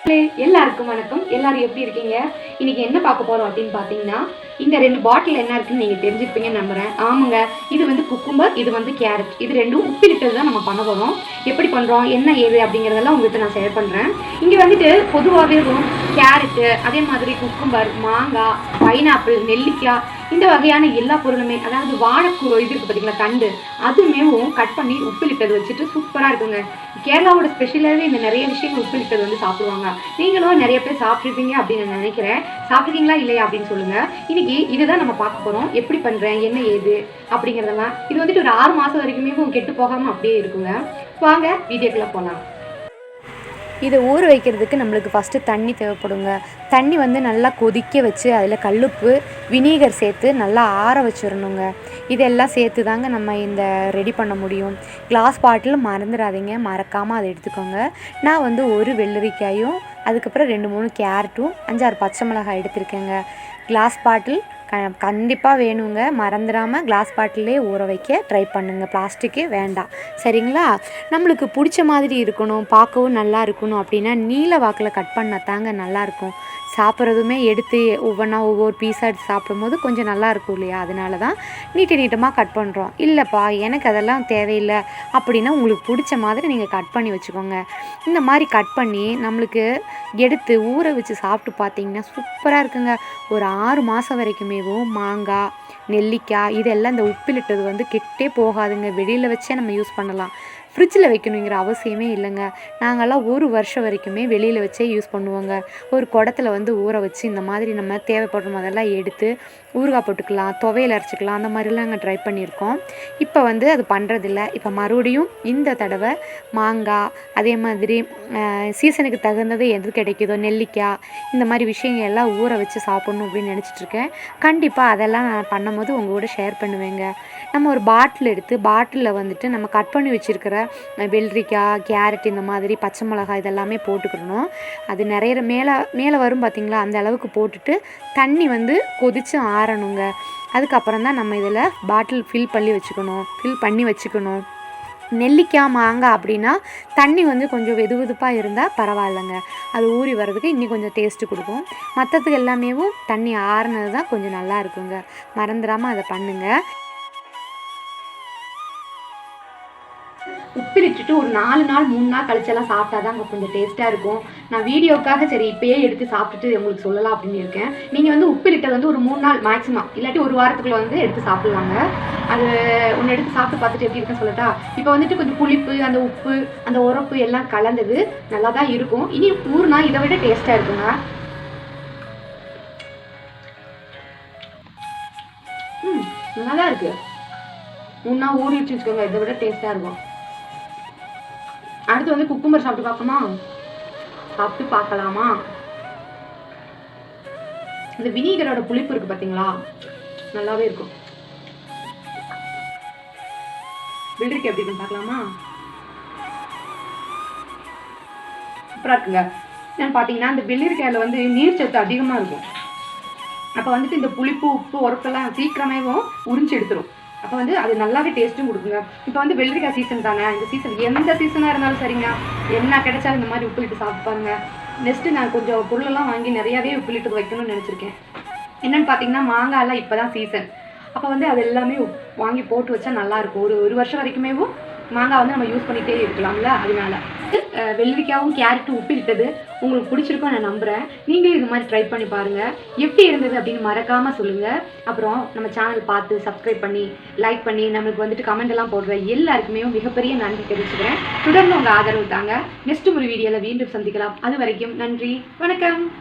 எல்லாருக்கும் வணக்கம். எல்லாரும் எப்படி இருக்கீங்க? இன்னைக்கு என்ன பார்க்க போறோம் அப்படின்னு பார்த்தீங்கன்னா இந்த ரெண்டு பாட்டில் என்ன இருக்குன்னு நீங்க தெரிஞ்சிருப்பீங்கன்னு நம்புறேன். ஆமாங்க இது வந்து குக்கும்பர் இது வந்து கேரட் இது ரெண்டும் உப்பிலிட்டது தான் நம்ம பண்ண போறோம். எப்படி பண்றோம்? என்ன ஏது அப்படிங்கறதெல்லாம் உங்ககிட்ட நான் ஷேர் பண்றேன். இங்க வந்துட்டு பொதுவாகவே கேரட்டு அதே மாதிரி குக்கும்பர் மாங்காய் பைனாப்பிள் நெல்லிக்காய் இந்த வகையான எல்லா பொருளுமே அதாவது வாழைக்கூ இது இருக்கு பார்த்தீங்களா தண்டு அதுவுமே கட் பண்ணி உப்பிலிட்டது வச்சுட்டு சூப்பராக இருக்குங்க. கேரளாவோட ஸ்பெஷலாகவே இந்த நிறைய விஷயங்கள் உப்பிலிட்டது வந்து சாப்பிடுவாங்க. நீங்களும் நிறைய பேர் சாப்பிட்ருப்பீங்க அப்படின்னு நான் நினைக்கிறேன். சாப்பிட்ருக்கீங்களா இல்லையா அப்படின்னு சொல்லுங்கள் இன்னைக்கு இதுதான் நம்ம பார்க்க போகிறோம் எப்படி பண்ணுறேன் என்ன ஏது? அப்படிங்கிறதெல்லாம். இது வந்துட்டு ஒரு ஆறு மாதம் வரைக்குமே கெட்டு போகாமல் அப்படியே இருக்குங்க. வாங்க வீடியோக்குள்ளே போகலாம் இதை ஊற வைக்கிறதுக்கு நம்மளுக்கு ஃபஸ்ட்டு தண்ணி தேவைப்படுங்க. தண்ணி வந்து நல்லா கொதிக்க வச்சு அதில் கல்லுப்பு வினீகர் சேர்த்து நல்லா ஆற வச்சிடணுங்க. இதெல்லாம் சேர்த்து தாங்க நம்ம இந்த ரெடி பண்ண முடியும். கிளாஸ் பாட்டில் மறந்துடாதீங்க. மறக்காமல் அதை எடுத்துக்கோங்க. நான் வந்து ஒரு வெள்ளரிக்காயும் அதுக்கப்புறம் ரெண்டு மூணு கேரட்டும் அஞ்சாறு பச்சை மிளகாய் எடுத்திருக்கேங்க. கிளாஸ் பாட்டில் க கண்டிப்பாக வேணுங்க. மறந்துடாமல் கிளாஸ் பாட்டிலே ஊற வைக்க ட்ரை பண்ணுங்கள் பிளாஸ்டிக்கு வேண்டாம். சரிங்களா? நம்மளுக்கு பிடிச்ச மாதிரி இருக்கணும். பார்க்கவும் நல்லா இருக்கணும் அப்படின்னா நீல வாக்கில் கட் பண்ணால் தாங்க நல்லாயிருக்கும் சாப்பிட்றதுமே எடுத்து ஒவ்வொன்றா ஒவ்வொரு பீஸாக எடுத்து சாப்பிடும்போது கொஞ்சம் நல்லா இருக்கும் இல்லையா? அதனால தான் நீட்டு நீட்டமாக கட் பண்ணுறோம் இல்லைப்பா எனக்கு அதெல்லாம் தேவையில்லை அப்படின்னா உங்களுக்கு பிடிச்ச மாதிரி நீங்கள் கட் பண்ணி வச்சுக்கோங்க. இந்த மாதிரி கட் பண்ணி நம்மளுக்கு எடுத்து ஊற வச்சு சாப்பிட்டு பார்த்தீங்கன்னா சூப்பராக இருக்குங்க. ஒரு ஆறு மாதம் வரைக்குமேவும் மாங்காய் நெல்லிக்காய் இதெல்லாம் இந்த உப்பிலிட்டது வந்து கெட்டே போகாதுங்க. வெளியில் வச்சே நம்ம யூஸ் பண்ணலாம். ஃப்ரிட்ஜில் வைக்கணுங்கிற அவசியமே இல்லைங்க. நாங்கள்லாம் ஒரு வருஷம் வரைக்குமே வெளியில் வச்சே யூஸ் பண்ணுவோங்க. ஒரு குடத்துல வந்து ஊற வச்சு இந்த மாதிரி நம்ம தேவைப்படுற போதெல்லாம் எடுத்து ஊறுகாய் போட்டுக்கலாம் துவையல் அரைச்சிக்கலாம் அந்த மாதிரிலாம் நாங்கள் ட்ரை பண்ணியிருக்கோம். இப்போ வந்து அது பண்ணுறதில்ல இப்போ மறுபடியும் இந்த தடவை மாங்காய் அதே மாதிரி சீசனுக்கு தகுந்தது எது கிடைக்குதோ நெல்லிக்காய் இந்த மாதிரி விஷயங்கள் எல்லாம் ஊற வச்சு சாப்பிட்ணும் அப்படின்னு நினச்சிட்ருக்கேன் கண்டிப்பாக அதெல்லாம் நான் பண்ணும்போது உங்கள் கூட ஷேர் பண்ணுவேங்க. நம்ம ஒரு பாட்டில் எடுத்து பாட்டிலில் வந்துட்டு நம்ம கட் பண்ணி வச்சுருக்கிற வெள்ளரிக்காய் கேரட் இந்த மாதிரி பச்சை மிளகாய் இதெல்லாமே போட்டுக்கிடணும். அது நிறைய மேலே மேலே வரும் பார்த்திங்களா? அந்த அளவுக்கு போட்டுட்டு தண்ணி வந்து கொதித்து ஆறணுங்க. அதுக்கப்புறம் தான் நம்ம இதில் பாட்டில் ஃபில் பண்ணி வச்சுக்கணும். ஃபில் பண்ணி வச்சுக்கணும். நெல்லிக்காய் மாங்காய் அப்படின்னா தண்ணி வந்து கொஞ்சம் வெது வெதுப்பாக இருந்தால் பரவாயில்லைங்க. அது ஊறி வர்றதுக்கு இன்னும் கொஞ்சம் டேஸ்ட்டு கொடுக்கும். மற்றதுக்கு எல்லாமேவும் தண்ணி ஆறுனது தான் கொஞ்சம் நல்லா இருக்குங்க. மறந்துடாமல் அதை பண்ணுங்கள் உப்பிலிட்டுட்டு ஒரு நாலு நாள் மூணு நாள் கழிச்செல்லாம் சாப்பிட்டா தான் கொஞ்சம் டேஸ்ட்டாக இருக்கும். நான் வீடியோக்காக சரி இப்பயே எடுத்து சாப்பிட்டுட்டு உங்களுக்கு சொல்லலாம் அப்படின்னு இருக்கேன். நீங்கள் வந்து உப்பிலிட்டது வந்து ஒரு மூணு நாள் மேக்ஸிமம் இல்லாட்டி ஒரு வாரத்துக்குள்ள வந்து எடுத்து சாப்பிட்லாங்க. அது ஒன்று எடுத்து சாப்பிட்டு பார்த்துட்டு எப்படி இருக்குன்னு சொல்லட்டா? இப்போ வந்துட்டு கொஞ்சம் புளிப்பு அந்த உப்பு அந்த உரப்பு எல்லாம் கலந்தது நல்லா தான் இருக்கும். இனி ஊறுனா இதை விட டேஸ்ட்டாக இருக்குங்க. ம் நல்லா தான் இருக்குது மூணு நாள் ஊறிடுச்சு வச்சுக்கோங்க இதை விட டேஸ்ட்டாக இருக்கும். அடுத்து வந்து குக்கும்பர் சாப்பிட்டு பார்ப்போமா? சாப்பிட்டு பார்க்கலாமா? இந்த வினிகரோட புளிப்பு இருக்கு பார்த்தீங்களா நல்லாவே இருக்கும். வெள்ளரிக்காய் எப்படி இருக்குன்னு பார்க்கலாமா? சூப்பராக இருக்குங்க. என்னன்னு பார்த்தீங்கன்னா இந்த வெள்ளரிக்காயில் வந்து நீர் சத்து அதிகமாக இருக்கும். அப்போ வந்துட்டு இந்த புளிப்பு உப்பு உரப்பெல்லாம் சீக்கிரமேவும் உறிஞ்சு எடுத்துரும். அப்போ வந்து அது நல்லாவே டேஸ்ட்டும் கொடுக்குங்க. இப்போ வந்து வெள்ளரிக்காய் சீசன் தானே இந்த சீசன் எந்த சீசனாக இருந்தாலும் சரிங்க. என்ன கிடைச்சாலும் இந்த மாதிரி உப்புலிட்டு சாப்பிட்டு பாருங்க. நெக்ஸ்ட்டு நான் கொஞ்சம் பொருளெல்லாம் வாங்கி நிறையாவே உப்புலிட்டு வைக்கணும்னு நினச்சிருக்கேன். என்னென்னு பார்த்தீங்கன்னா மாங்காயெல்லாம் இப்போ தான் சீசன் அப்போ வந்து அது எல்லாமே வாங்கி போட்டு வச்சா நல்லாயிருக்கும் ஒரு ஒரு வருஷம் வரைக்குமேவும் மாங்காய் வந்து நம்ம யூஸ் பண்ணிகிட்டே இருக்கலாம்ல அதனால. அஹ் வெள்ளரிக்காவும் கேரட்டும் இட்டது உங்களுக்கு பிடிச்சிருக்கும் நான் நம்புகிறேன் நீங்களும் இது மாதிரி ட்ரை பண்ணி பாருங்கள் எப்படி இருந்தது அப்படின்னு மறக்காமல் சொல்லுங்கள் அப்புறம் நம்ம சேனல் பார்த்து சப்ஸ்கிரைப் பண்ணி லைக் பண்ணி நம்மளுக்கு வந்துட்டு கமெண்ட் எல்லாம் போடுற எல்லாருக்குமே மிகப்பெரிய நன்றி தெரிவிச்சுக்கிறேன். தொடர்ந்து உங்கள் ஆதரவு தாங்க. நெக்ஸ்ட் ஒரு வீடியோவில் மீண்டும் சந்திக்கலாம். அது வரைக்கும் நன்றி வணக்கம்.